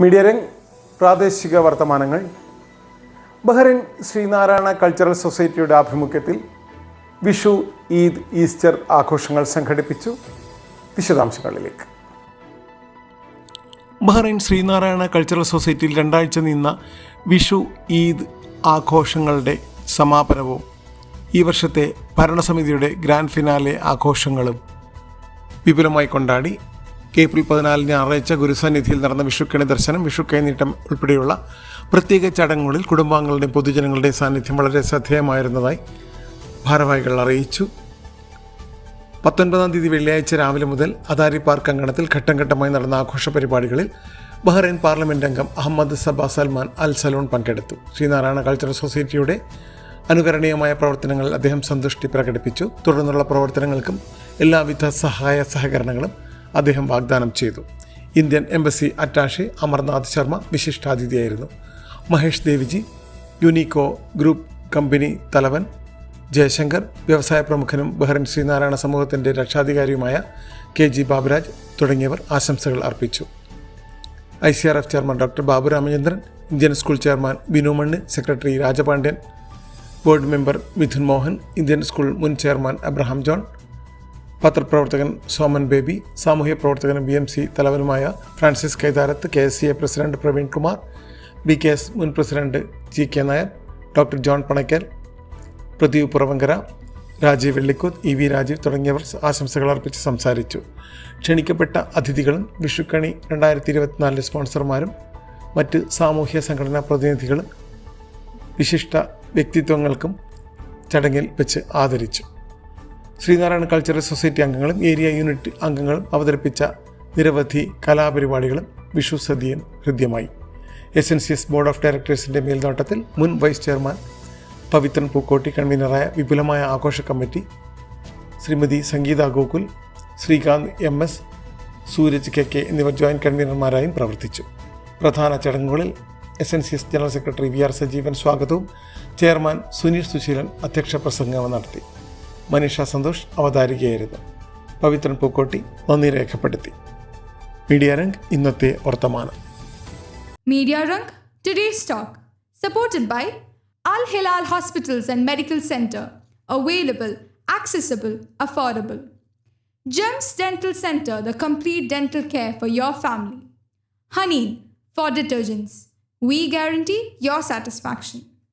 Media രംഗ് പ്രാദേശിക വർത്തമാനങ്ങൾ. Bahrain Sreenarayana cultural സൊസൈറ്റിയുടെ ആഭിമുഖ്യത്തിൽ വിഷു ഈദ് ഈസ്റ്റർ ആഘോഷങ്ങൾ സംഘടിപ്പിച്ചു വിശദാംശങ്ങളിലേക്ക്. ബഹ്റൈൻ ശ്രീനാരായണ കൾച്ചറൽ സൊസൈറ്റിയിൽ രണ്ടാഴ്ച നീന്ന വിഷു ഈദ് ആഘോഷങ്ങളുടെ സമാപനവും ഈ വർഷത്തെ ഭരണസമിതിയുടെ ഗ്രാൻഡ് ഫിനാലെ ആഘോഷങ്ങളും വിപുലമായി കൊണ്ടാടി ഏപ്രിൽ പതിനാലിന് ആറാഴ്ച ഗുരുസന്നിധിയിൽ നടന്ന വിഷുക്കണി ദർശനം വിഷുക്കൈനീട്ടം ഉൾപ്പെടെയുള്ള പ്രത്യേക ചടങ്ങുകളിൽ കുടുംബാംഗങ്ങളുടെയും പൊതുജനങ്ങളുടെയും സാന്നിധ്യം വളരെ ശ്രദ്ധേയമായിരുന്നതായി ഭാരവാഹികൾ അറിയിച്ചു. പത്തൊൻപതാം തീയതി വെള്ളിയാഴ്ച രാവിലെ മുതൽ അദാരി പാർക്ക് അങ്കണത്തിൽ ഘട്ടം ഘട്ടമായി നടന്ന ആഘോഷ പരിപാടികളിൽ ബഹ്റൈൻ പാർലമെന്റ് അംഗം Ahmed Saba Salman Al Salloom പങ്കെടുത്തു. ശ്രീനാരായണ കൾച്ചറൽ സൊസൈറ്റിയുടെ അനുകരണീയമായ പ്രവർത്തനങ്ങളിൽ അദ്ദേഹം സന്തുഷ്ടി പ്രകടിപ്പിച്ചു. തുടർന്നുള്ള പ്രവർത്തനങ്ങൾക്കും എല്ലാവിധ സഹായ സഹകരണങ്ങളും അദ്ദേഹം വാഗ്ദാനം ചെയ്തു. Indian embassy attache Amarnath Sharma വിശിഷ്ടാതിഥിയായിരുന്നു. Mahesh Deviji Unico group company തലവൻ ജയശങ്കർ വ്യവസായ പ്രമുഖനും ബഹ്റൻ ശ്രീനാരായണ സമൂഹത്തിന്റെ രക്ഷാധികാരിയുമായ കെ ജി ബാബുരാജ് തുടങ്ങിയവർ ആശംസകൾ അർപ്പിച്ചു. I C R F chairman doctor Babu Ramachandran Indian school chairman Binu Mannu secretary Rajapandian board member Mithun Mohan Indian school മുൻ chairman Abraham John പത്രപ്രവർത്തകൻ സോമൻ ബേബി സാമൂഹ്യ പ്രവർത്തകനും B M C തലവനുമായ Francis Kaitharath K S C A president Praveen Kumar B K S മുൻ president G K Nair doctor John Panakkal Pradeep Puravankara Rajeev Vellikuth E V Rajeev തുടങ്ങിയവർ ആശംസകൾ അർപ്പിച്ച് സംസാരിച്ചു. ക്ഷണിക്കപ്പെട്ട അതിഥികളും വിഷുക്കണി രണ്ടായിരത്തി ഇരുപത്തിനാലിലെ സ്പോൺസർമാരും മറ്റ് സാമൂഹ്യ സംഘടനാ പ്രതിനിധികളും വിശിഷ്ട വ്യക്തിത്വങ്ങൾക്കും ചടങ്ങിൽ വെച്ച് ആദരിച്ചു. ശ്രീനാരായണ കൾച്ചറൽ സൊസൈറ്റി അംഗങ്ങളും ഏരിയ യൂണിറ്റ് അംഗങ്ങളും അവതരിപ്പിച്ച നിരവധി കലാപരിപാടികളും വിഷു സദ്യയും ഹൃദ്യമായി. S N C S board of ഡയറക്ടേഴ്സിന്റെ മേൽനോട്ടത്തിൽ മുൻ വൈസ് ചെയർമാൻ പവിത്രൻ പൂക്കോട്ടി കൺവീനറായ വിപുലമായ ആഘോഷ committee Shrimati Sangeetha Gokul Srikanth M S Sooraj K K എന്നിവർ ജോയിന്റ് കൺവീനർമാരായും പ്രവർത്തിച്ചു. പ്രധാന ചടങ്ങുകളിൽ S N C S general secretary V R Sajeevan സ്വാഗതവും ചെയർമാൻ സുനീഷ് സുശീലൻ അധ്യക്ഷ പ്രസംഗവും നടത്തി. മനീഷ സന്തോഷ് അവതാരികയായിരുന്നു പവിത്രൻ പൂക്കോട്ടി നന്ദി രേഖപ്പെടുത്തി മീഡിയ രംഗ് ഇന്നത്തെ വർത്തമാനം Media Rang, today's talk, supported by Al Hilal Hospitals and Medical Center, available, accessible, affordable. Gems Dental Center, the complete dental care for your family. Honey for detergents. We guarantee your satisfaction.